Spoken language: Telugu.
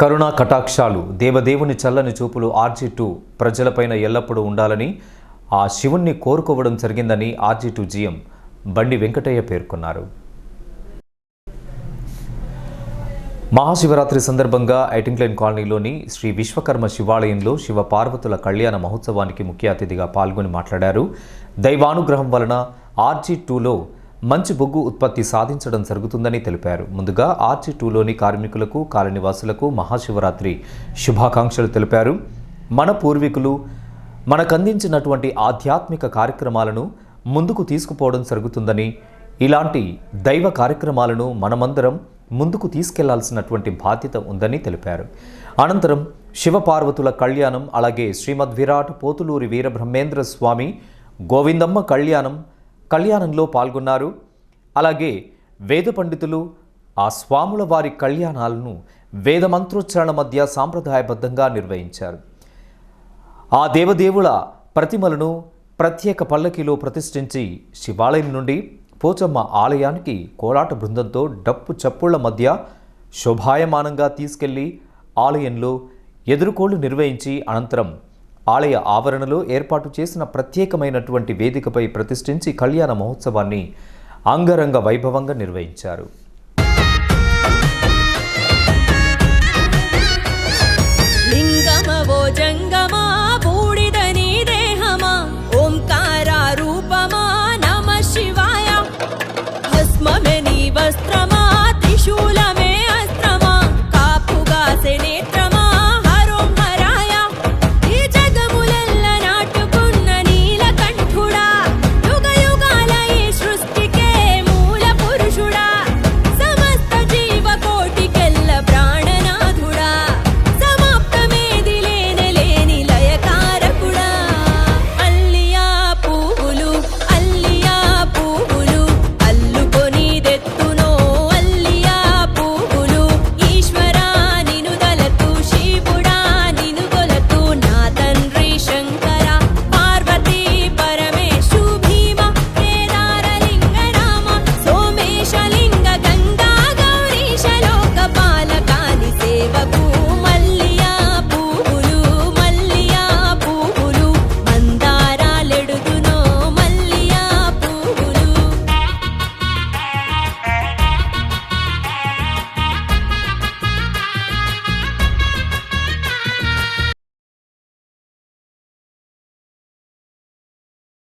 కరుణా కటాక్షాలు దేవదేవుని చల్లని చూపులు ఆర్జీ టూ ప్రజలపైన ఎల్లప్పుడూ ఉండాలని ఆ శివుణ్ణి కోరుకోవడం జరిగిందని ఆర్జీ టూ జీఎం బండి వెంకటయ్య పేర్కొన్నారు. మహాశివరాత్రి సందర్భంగా ఐటింగ్లైన్ కాలనీలోని శ్రీ విశ్వకర్మ శివాలయంలో శివ పార్వతుల కళ్యాణ మహోత్సవానికి ముఖ్య అతిథిగా పాల్గొని మాట్లాడారు. దైవానుగ్రహం వలన ఆర్జీ టూలో మంచి బొగ్గు ఉత్పత్తి సాధించడం జరుగుతుందని తెలిపారు. ముందుగా ఆర్చి టూలోని కార్మికులకు కాలనివాసులకు మహాశివరాత్రి శుభాకాంక్షలు తెలిపారు. మన పూర్వీకులు మనకందించినటువంటి ఆధ్యాత్మిక కార్యక్రమాలను ముందుకు తీసుకుపోవడం జరుగుతుందని ఇలాంటి దైవ కార్యక్రమాలను మనమందరం ముందుకు తీసుకెళ్ళాల్సినటువంటి బాధ్యత ఉందని తెలిపారు. అనంతరం శివపార్వతుల కళ్యాణం అలాగే శ్రీమద్ విరాట్ పోతులూరి వీరబ్రహ్మేంద్ర స్వామి గోవిందమ్మ కళ్యాణం కళ్యాణంలో పాల్గొన్నారు. అలాగే వేద పండితులు ఆ స్వాముల వారి కళ్యాణాలను వేద మంత్రోచ్చారణ మధ్య సాంప్రదాయబద్ధంగా నిర్వహించారు. ఆ దేవదేవుల ప్రతిమలను ప్రత్యేక పల్లకిలో ప్రతిష్ఠించి శివాలయం నుండి పోచమ్మ ఆలయానికి కోలాట బృందంతో డప్పు చప్పుళ్ళ మధ్య శోభాయమానంగా తీసుకెళ్ళి ఆలయంలో ఎదురుకోళ్ళు నిర్వహించి అనంతరం ఆలయ ఆవరణలో ఏర్పాటు చేసిన ప్రత్యేకమైనటువంటి వేదికపై ప్రతిష్ఠించి కళ్యాణ మహోత్సవాన్ని అంగరంగ వైభవంగా నిర్వహించారు.